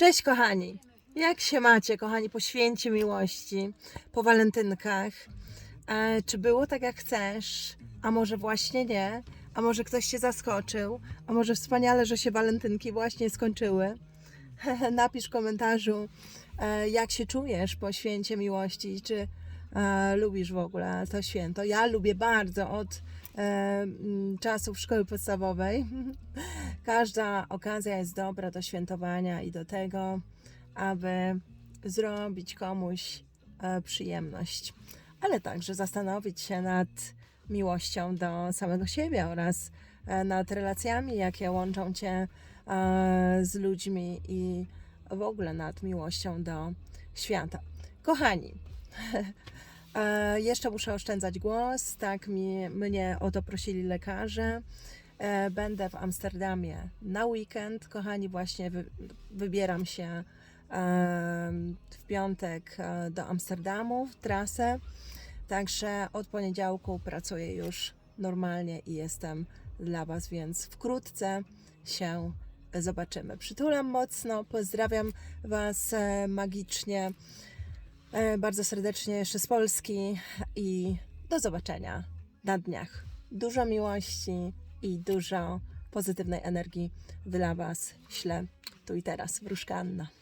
Cześć kochani! Jak się macie, kochani, po święcie miłości, po walentynkach? E, czy było tak jak chcesz? A może właśnie nie? A może ktoś cię zaskoczył? A może wspaniale, że się walentynki właśnie skończyły? Napisz w komentarzu, e, jak się czujesz po święcie miłości, czy e, lubisz w ogóle to święto. Ja lubię bardzo od czasów szkoły podstawowej. Każda okazja jest dobra do świętowania i do tego, aby zrobić komuś e, przyjemność, ale także zastanowić się nad miłością do samego siebie oraz e, nad relacjami, jakie łączą cię e, z ludźmi i w ogóle nad miłością do świata. Kochani, e, jeszcze muszę oszczędzać głos, tak mi, mnie o to prosili lekarze. E, Będę w Amsterdamie na weekend. Kochani, właśnie wy, wybieram się em, w piątek e, do Amsterdamu w trasę. Także od poniedziałku pracuję już normalnie i jestem dla Was, więc wkrótce się zobaczymy. Przytulam mocno, pozdrawiam Was e, magicznie, e, bardzo serdecznie jeszcze z Polski i do zobaczenia na dniach. Dużo miłości i dużo pozytywnej energii dla Was ślę tu i teraz. Wróżka Anna.